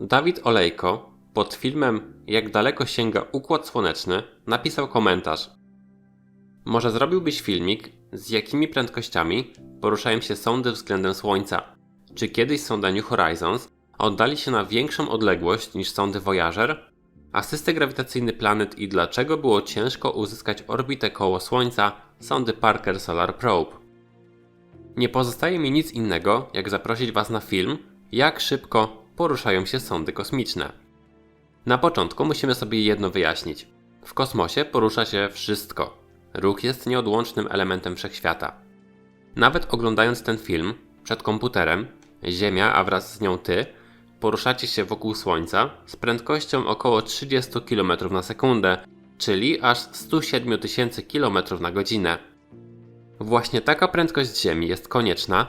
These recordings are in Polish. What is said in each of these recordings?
Dawid Olejko pod filmem Jak daleko sięga Układ Słoneczny napisał komentarz. Może zrobiłbyś filmik, z jakimi prędkościami poruszają się sondy względem Słońca? Czy kiedyś sonda New Horizons oddali się na większą odległość niż sondy Voyager? A system grawitacyjny planet i dlaczego było ciężko uzyskać orbitę koło Słońca sondy Parker Solar Probe? Nie pozostaje mi nic innego, jak zaprosić Was na film, jak szybko poruszają się sondy kosmiczne. Na początku musimy sobie jedno wyjaśnić. W kosmosie porusza się wszystko. Ruch jest nieodłącznym elementem wszechświata. Nawet oglądając ten film przed komputerem, Ziemia, a wraz z nią Ty, poruszacie się wokół Słońca z prędkością około 30 km na sekundę, czyli aż 107 tysięcy km na godzinę. Właśnie taka prędkość Ziemi jest konieczna,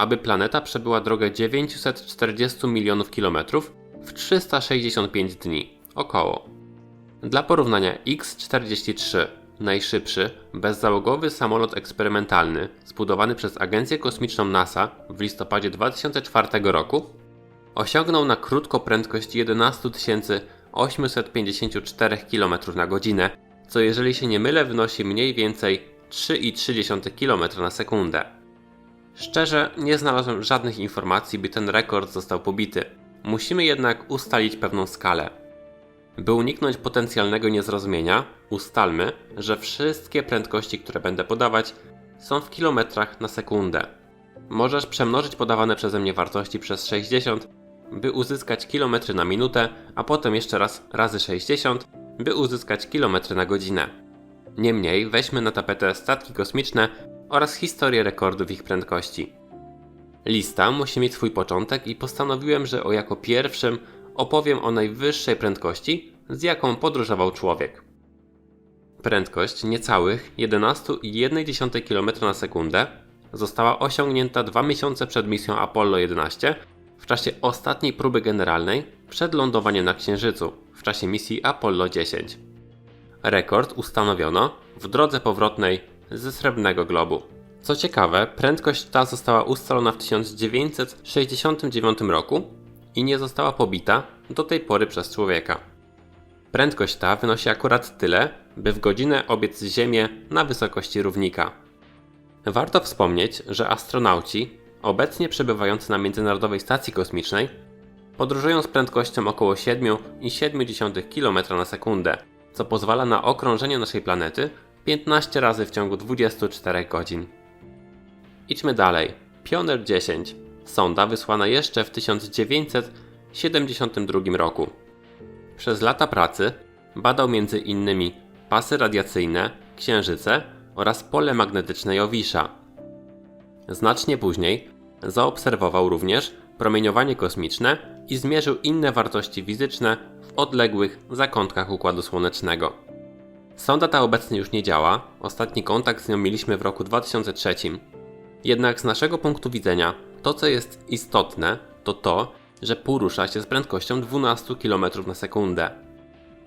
aby planeta przebyła drogę 940 milionów kilometrów w 365 dni, około. Dla porównania X-43, najszybszy, bezzałogowy samolot eksperymentalny zbudowany przez Agencję Kosmiczną NASA w listopadzie 2004 roku, osiągnął na krótko prędkość 11 854 km na godzinę, co jeżeli się nie mylę wynosi mniej więcej 3,3 km na sekundę. Szczerze, nie znalazłem żadnych informacji, by ten rekord został pobity. Musimy jednak ustalić pewną skalę. By uniknąć potencjalnego niezrozumienia, ustalmy, że wszystkie prędkości, które będę podawać, są w kilometrach na sekundę. Możesz przemnożyć podawane przeze mnie wartości przez 60, by uzyskać kilometry na minutę, a potem jeszcze raz razy 60, by uzyskać kilometry na godzinę. Niemniej weźmy na tapetę statki kosmiczne oraz historię rekordów ich prędkości. Lista musi mieć swój początek i postanowiłem, że o jako pierwszym opowiem o najwyższej prędkości, z jaką podróżował człowiek. Prędkość niecałych 11,1 km na sekundę została osiągnięta dwa miesiące przed misją Apollo 11 w czasie ostatniej próby generalnej przed lądowaniem na Księżycu w czasie misji Apollo 10. Rekord ustanowiono w drodze powrotnej ze Srebrnego Globu. Co ciekawe, prędkość ta została ustalona w 1969 roku i nie została pobita do tej pory przez człowieka. Prędkość ta wynosi akurat tyle, by w godzinę obiec Ziemię na wysokości równika. Warto wspomnieć, że astronauci, obecnie przebywający na Międzynarodowej Stacji Kosmicznej, podróżują z prędkością około 7,7 km na sekundę, co pozwala na okrążenie naszej planety 15 razy w ciągu 24 godzin. Idźmy dalej. Pioneer 10. Sonda wysłana jeszcze w 1972 roku. Przez lata pracy badał m.in. pasy radiacyjne, księżyce oraz pole magnetyczne Jowisza. Znacznie później zaobserwował również promieniowanie kosmiczne i zmierzył inne wartości fizyczne w odległych zakątkach Układu Słonecznego. Sonda ta obecnie już nie działa, ostatni kontakt z nią mieliśmy w roku 2003. Jednak z naszego punktu widzenia, to co jest istotne, to to, że porusza się z prędkością 12 km na sekundę.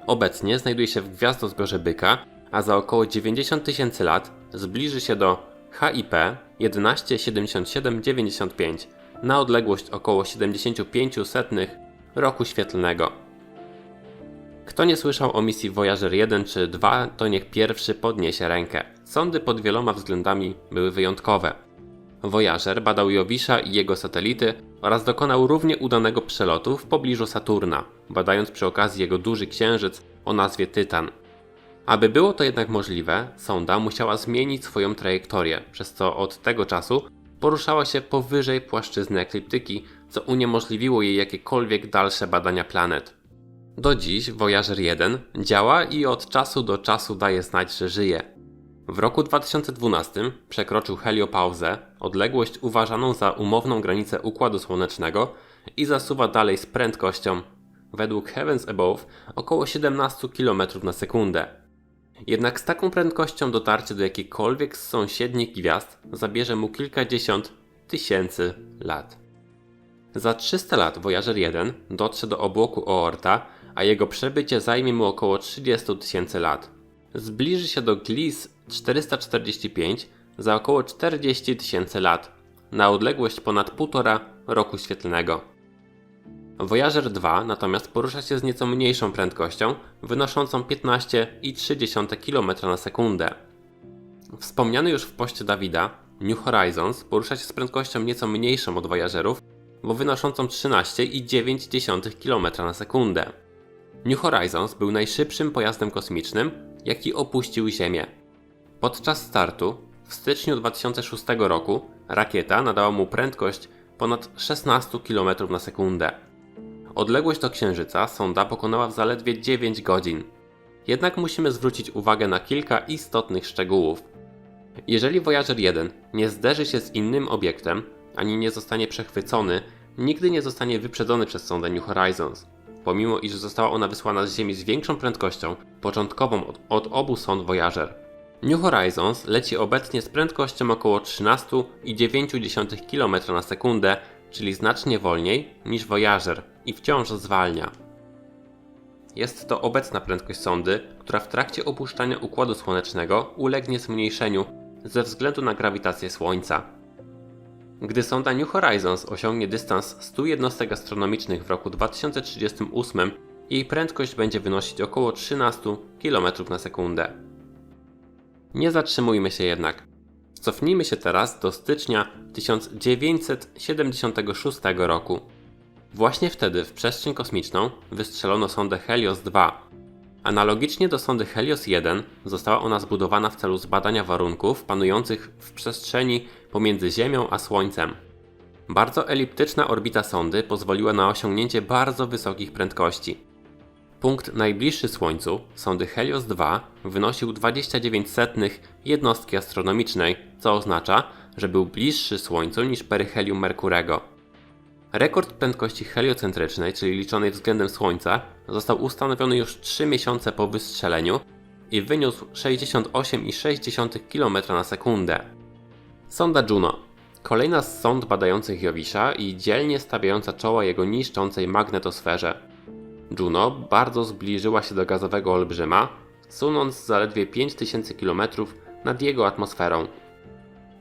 Obecnie znajduje się w gwiazdozbiorze Byka, a za około 90 tysięcy lat zbliży się do HIP 117795 na odległość około 75 setnych roku świetlnego. Kto nie słyszał o misji Voyager 1 czy 2, to niech pierwszy podniesie rękę. Sondy pod wieloma względami były wyjątkowe. Voyager badał Jowisza i jego satelity oraz dokonał równie udanego przelotu w pobliżu Saturna, badając przy okazji jego duży księżyc o nazwie Tytan. Aby było to jednak możliwe, sonda musiała zmienić swoją trajektorię, przez co od tego czasu poruszała się powyżej płaszczyzny ekliptyki, co uniemożliwiło jej jakiekolwiek dalsze badania planet. Do dziś Voyager 1 działa i od czasu do czasu daje znać, że żyje. W roku 2012 przekroczył heliopauzę, odległość uważaną za umowną granicę Układu Słonecznego i zasuwa dalej z prędkością, według Heavens Above, około 17 km na sekundę. Jednak z taką prędkością dotarcie do jakiejkolwiek z sąsiednich gwiazd zabierze mu kilkadziesiąt tysięcy lat. Za 300 lat Voyager 1 dotrze do obłoku Oorta, a jego przebycie zajmie mu około 30 tysięcy lat. Zbliży się do Gliss 445 za około 40 tysięcy lat, na odległość ponad 1,5 roku świetlnego. Voyager 2 natomiast porusza się z nieco mniejszą prędkością, wynoszącą 15,3 km na sekundę. Wspomniany już w poście Dawida, New Horizons porusza się z prędkością nieco mniejszą od Voyagerów, bo wynoszącą 13,9 km na sekundę. New Horizons był najszybszym pojazdem kosmicznym, jaki opuścił Ziemię. Podczas startu, w styczniu 2006 roku, rakieta nadała mu prędkość ponad 16 km na sekundę. Odległość do Księżyca sonda pokonała w zaledwie 9 godzin. Jednak musimy zwrócić uwagę na kilka istotnych szczegółów. Jeżeli Voyager 1 nie zderzy się z innym obiektem, ani nie zostanie przechwycony, nigdy nie zostanie wyprzedzony przez sondę New Horizons. Pomimo iż została ona wysłana z Ziemi z większą prędkością, początkową od, od obu sond Voyager. New Horizons leci obecnie z prędkością około 13,9 km na sekundę, czyli znacznie wolniej niż Voyager i wciąż zwalnia. Jest to obecna prędkość sondy, która w trakcie opuszczania Układu Słonecznego ulegnie zmniejszeniu ze względu na grawitację Słońca. Gdy sonda New Horizons osiągnie dystans 100 jednostek astronomicznych w roku 2038, jej prędkość będzie wynosić około 13 km na sekundę. Nie zatrzymujmy się jednak. Cofnijmy się teraz do stycznia 1976 roku. Właśnie wtedy w przestrzeń kosmiczną wystrzelono sondę Helios 2. Analogicznie do sondy Helios 1 została ona zbudowana w celu zbadania warunków panujących w przestrzeni pomiędzy Ziemią a Słońcem. Bardzo eliptyczna orbita sondy pozwoliła na osiągnięcie bardzo wysokich prędkości. Punkt najbliższy Słońcu, sondy Helios 2, wynosił 29 setnych jednostki astronomicznej, co oznacza, że był bliższy Słońcu niż peryhelium Merkurego. Rekord prędkości heliocentrycznej, czyli liczonej względem Słońca, został ustanowiony już 3 miesiące po wystrzeleniu i wyniósł 68,6 km na sekundę. Sonda Juno. Kolejna z sond badających Jowisza i dzielnie stawiająca czoła jego niszczącej magnetosferze. Juno bardzo zbliżyła się do gazowego olbrzyma, sunąc zaledwie 5000 km nad jego atmosferą.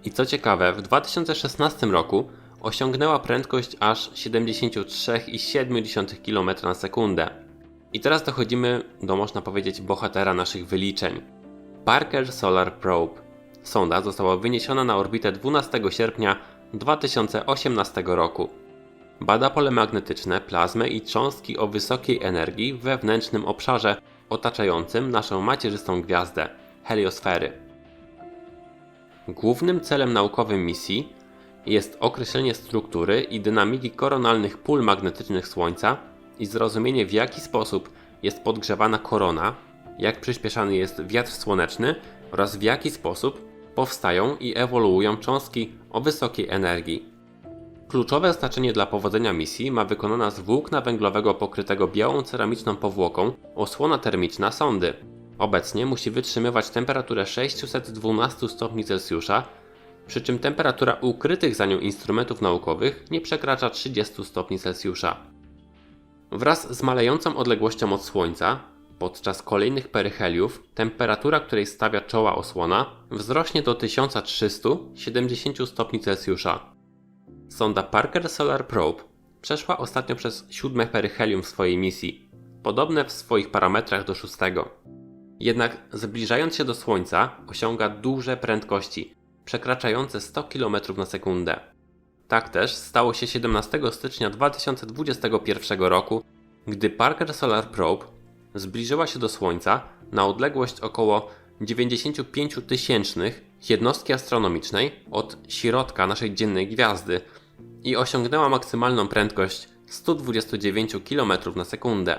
I co ciekawe, w 2016 roku osiągnęła prędkość aż 73,7 km na sekundę. I teraz dochodzimy do, można powiedzieć, bohatera naszych wyliczeń. Parker Solar Probe. Sonda została wyniesiona na orbitę 12 sierpnia 2018 roku. Bada pole magnetyczne, plazmę i cząstki o wysokiej energii w wewnętrznym obszarze otaczającym naszą macierzystą gwiazdę heliosfery. Głównym celem naukowym misji jest określenie struktury i dynamiki koronalnych pól magnetycznych Słońca i zrozumienie w jaki sposób jest podgrzewana korona, jak przyspieszany jest wiatr słoneczny oraz w jaki sposób powstają i ewoluują cząstki o wysokiej energii. Kluczowe znaczenie dla powodzenia misji ma wykonana z włókna węglowego pokrytego białą ceramiczną powłoką osłona termiczna sondy. Obecnie musi wytrzymywać temperaturę 612 stopni Celsjusza, przy czym temperatura ukrytych za nią instrumentów naukowych nie przekracza 30 stopni Celsjusza. Wraz z malejącą odległością od Słońca, podczas kolejnych peryheliów, temperatura, której stawia czoła osłona, wzrośnie do 1370 stopni Celsjusza. Sonda Parker Solar Probe przeszła ostatnio przez siódme peryhelium w swojej misji, podobne w swoich parametrach do szóstego. Jednak zbliżając się do Słońca osiąga duże prędkości, przekraczające 100 km na sekundę. Tak też stało się 17 stycznia 2021 roku, gdy Parker Solar Probe zbliżyła się do Słońca na odległość około 95 tysięcznych jednostki astronomicznej od środka naszej dziennej gwiazdy i osiągnęła maksymalną prędkość 129 km na sekundę.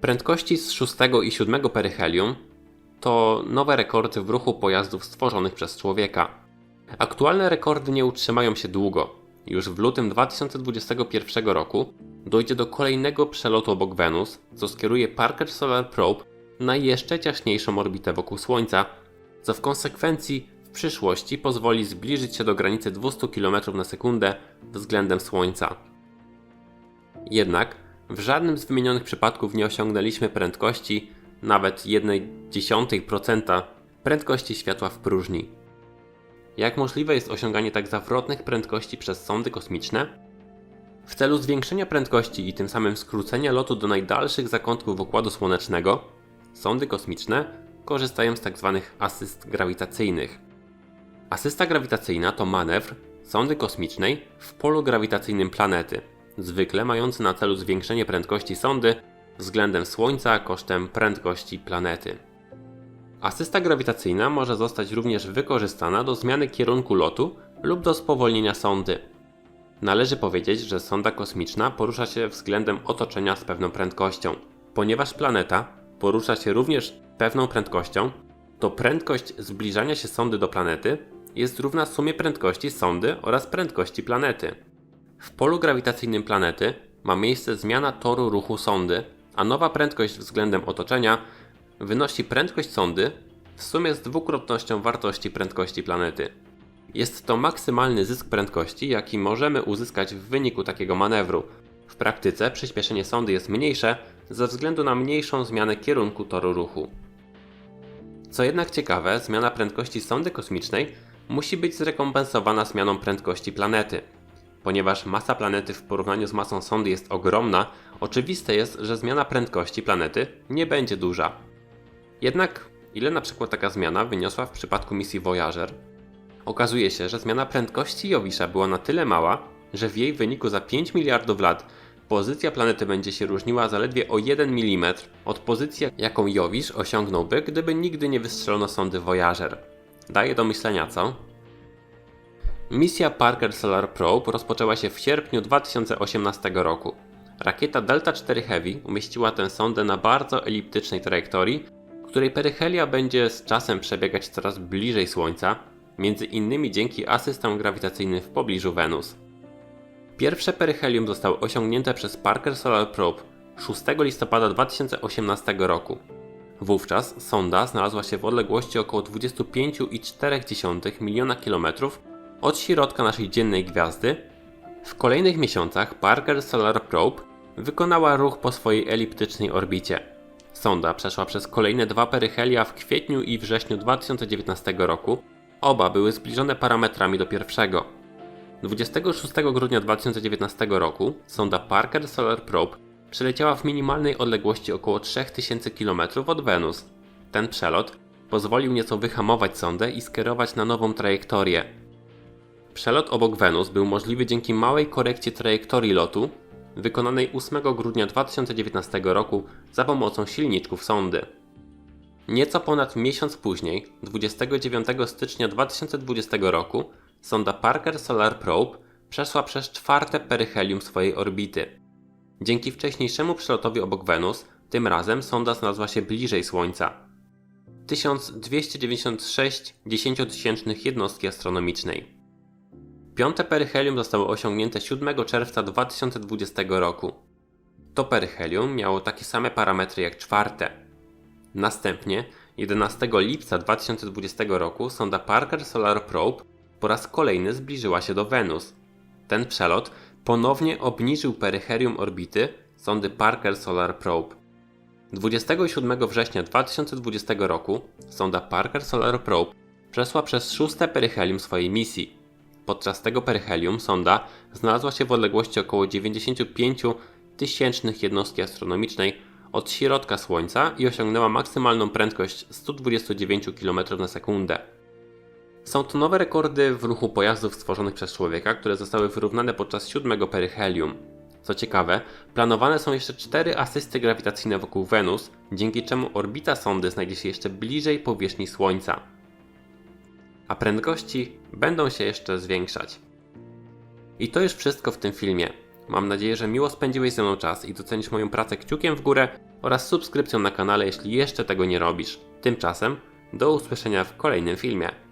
Prędkości z 6 i 7 peryhelium to nowe rekordy w ruchu pojazdów stworzonych przez człowieka. Aktualne rekordy nie utrzymają się długo. Już w lutym 2021 roku dojdzie do kolejnego przelotu obok Wenus, co skieruje Parker Solar Probe na jeszcze ciaśniejszą orbitę wokół Słońca, co w konsekwencji w przyszłości pozwoli zbliżyć się do granicy 200 km na sekundę względem Słońca. Jednak w żadnym z wymienionych przypadków nie osiągnęliśmy prędkości nawet 1,1% prędkości światła w próżni. Jak możliwe jest osiąganie tak zawrotnych prędkości przez sondy kosmiczne? W celu zwiększenia prędkości i tym samym skrócenia lotu do najdalszych zakątków układu słonecznego, sondy kosmiczne korzystają z tzw. asyst grawitacyjnych. Asysta grawitacyjna to manewr sondy kosmicznej w polu grawitacyjnym planety, zwykle mający na celu zwiększenie prędkości sondy względem Słońca kosztem prędkości planety. Asysta grawitacyjna może zostać również wykorzystana do zmiany kierunku lotu lub do spowolnienia sondy. Należy powiedzieć, że sonda kosmiczna porusza się względem otoczenia z pewną prędkością. Ponieważ planeta porusza się również pewną prędkością, to prędkość zbliżania się sondy do planety jest równa sumie prędkości sondy oraz prędkości planety. W polu grawitacyjnym planety ma miejsce zmiana toru ruchu sondy, a nowa prędkość względem otoczenia wynosi prędkość sondy w sumie z dwukrotnością wartości prędkości planety. Jest to maksymalny zysk prędkości, jaki możemy uzyskać w wyniku takiego manewru. W praktyce przyspieszenie sondy jest mniejsze ze względu na mniejszą zmianę kierunku toru ruchu. Co jednak ciekawe, zmiana prędkości sondy kosmicznej musi być zrekompensowana zmianą prędkości planety. Ponieważ masa planety w porównaniu z masą sondy jest ogromna, oczywiste jest, że zmiana prędkości planety nie będzie duża. Jednak ile na przykład taka zmiana wyniosła w przypadku misji Voyager? Okazuje się, że zmiana prędkości Jowisza była na tyle mała, że w jej wyniku za 5 miliardów lat pozycja planety będzie się różniła zaledwie o 1 mm od pozycji, jaką Jowisz osiągnąłby, gdyby nigdy nie wystrzelono sondy Voyager. Daje do myślenia, co? Misja Parker Solar Probe rozpoczęła się w sierpniu 2018 roku. Rakieta Delta 4 Heavy umieściła tę sondę na bardzo eliptycznej trajektorii, której peryhelia będzie z czasem przebiegać coraz bliżej Słońca, między innymi dzięki asystom grawitacyjnym w pobliżu Wenus. Pierwsze peryhelium zostało osiągnięte przez Parker Solar Probe 6 listopada 2018 roku. Wówczas sonda znalazła się w odległości około 25,4 miliona kilometrów od środka naszej dziennej gwiazdy. W kolejnych miesiącach Parker Solar Probe wykonała ruch po swojej eliptycznej orbicie. Sonda przeszła przez kolejne dwa peryhelia w kwietniu i wrześniu 2019 roku. Oba były zbliżone parametrami do pierwszego. 26 grudnia 2019 roku sonda Parker Solar Probe przeleciała w minimalnej odległości około 3000 km od Wenus. Ten przelot pozwolił nieco wyhamować sondę i skierować na nową trajektorię. Przelot obok Wenus był możliwy dzięki małej korekcie trajektorii lotu wykonanej 8 grudnia 2019 roku za pomocą silniczków sondy. Nieco ponad miesiąc później, 29 stycznia 2020 roku, sonda Parker Solar Probe przeszła przez czwarte peryhelium swojej orbity. Dzięki wcześniejszemu przelotowi obok Wenus, tym razem sonda znalazła się bliżej Słońca. 1296 dziesięciotysięcznych jednostki astronomicznej. Piąte peryhelium zostało osiągnięte 7 czerwca 2020 roku. To peryhelium miało takie same parametry jak czwarte. Następnie 11 lipca 2020 roku sonda Parker Solar Probe po raz kolejny zbliżyła się do Wenus. Ten przelot ponownie obniżył peryhelium orbity sondy Parker Solar Probe. 27 września 2020 roku sonda Parker Solar Probe przeszła przez szóste peryhelium swojej misji. Podczas tego peryhelium sonda znalazła się w odległości około 95 tysięcznych jednostki astronomicznej od środka Słońca i osiągnęła maksymalną prędkość 129 km na sekundę. Są to nowe rekordy w ruchu pojazdów stworzonych przez człowieka, które zostały wyrównane podczas siódmego peryhelium. Co ciekawe, planowane są jeszcze cztery asysty grawitacyjne wokół Wenus, dzięki czemu orbita sondy znajdzie się jeszcze bliżej powierzchni Słońca. A prędkości będą się jeszcze zwiększać. I to już wszystko w tym filmie. Mam nadzieję, że miło spędziłeś ze mną czas i docenisz moją pracę kciukiem w górę oraz subskrypcją na kanale, jeśli jeszcze tego nie robisz. Tymczasem do usłyszenia w kolejnym filmie.